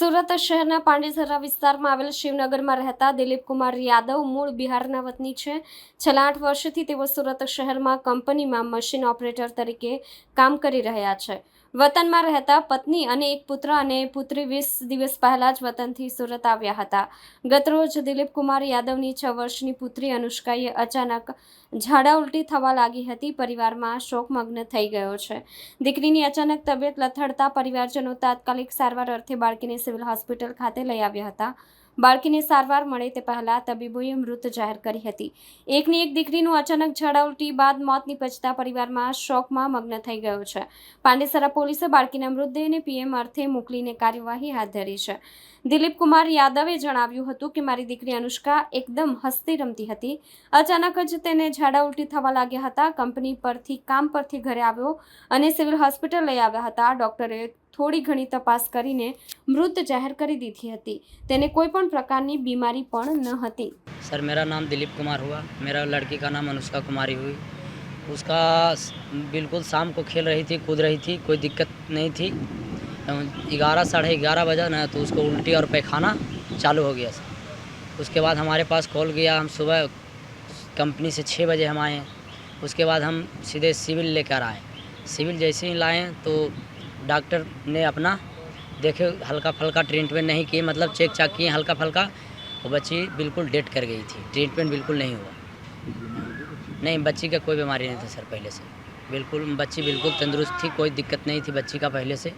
સુરત શહેરના પાંડેસરા વિસ્તારમાં આવેલ શિવનગરમાં રહેતા દિલીપ કુમાર યાદવ મૂળ બિહારના વતની છે. છેલ્લા આઠ વર્ષથી તેઓ સુરત શહેરમાં કંપનીમાં મશીન ઓપરેટર તરીકે કામ કરી રહ્યા છે. વતનમાં રહેતા પત્ની અને એક પુત્ર અને પુત્રી વીસ દિવસ પહેલા જ વતનથી સુરત આવ્યા હતા. ગતરોજ દિલીપ કુમાર યાદવની છ વર્ષની પુત્રી અનુષ્કાએ અચાનક ઝાડા ઉલટી થવા લાગી હતી. પરિવારમાં શોકમગ્ન થઈ ગયો છે. દીકરીની અચાનક તબિયત લથડતા પરિવારજનો તાત્કાલિક સારવાર અર્થે બાળકીને સિવિલ હોસ્પિટલ ખાતે લઈ આવ્યા હતા. બાળકીને સારવાર મળે તે પહેલાં તબીબોએ મૃત જાહેર કરી હતી. એકની એક દીકરીનું અચાનક ઝાડા ઉલટી બાદ મોત નિપજતા પરિવારમાં શોકમાં મગ્ન થઈ ગયો છે. પાંડેસરા પોલીસે બાળકીના મૃતદેહને પીએમ અર્થે મોકલીને કાર્યવાહી હાથ ધરી છે. દિલીપ કુમાર યાદવે જણાવ્યું હતું કે, મારી દીકરી અનુષ્કા એકદમ હસતી રમતી હતી. અચાનક જ તેને ઝાડા ઉલટી થવા લાગ્યા હતા. કંપની પરથી, કામ પરથી ઘરે આવ્યો અને સિવિલ હોસ્પિટલ લઈ આવ્યા હતા. ડોક્ટરે થોડી ઘણી તપાસ કરીને મૃત જાહેર કરી દીધી હતી તેને કોઈ પણ પ્રકારની બીમારી પણ ન હતી सर मेरा नाम दिलीप कुमार हुआ मेरा लड़की का नाम अनुष्का कुमारी हुई उसका स- बिल्कुल शाम को खेल रही थी कूद रही थी कोई दिक्कत नहीं थी ग्यारह साढ़े ग्यारह बजा ना तो उसको उल्टी और पैखाना चालू हो गया सर उसके बाद हमारे पास कॉल गया हम सुबह कंपनी से छः बजे हम आए उसके बाद हम सीधे सिविल लेकर आए सिविल जैसे ही लाए तो डॉक्टर ने अपना, देखे हल्का फल्का ट्रीटमेंट नहीं किए मतलब चेक चाक किए हल्का फल्का वो बच्ची बिल्कुल डेड कर गई थी। ट्रीटमेंट बिल्कुल नहीं हुआ। नहीं, बच्ची का कोई बीमारी नहीं था सर पहले से। बिल्कुल, बच्ची बिल्कुल तंदुरुस्त थी, कोई दिक्कत नहीं थी बच्ची का पहले से।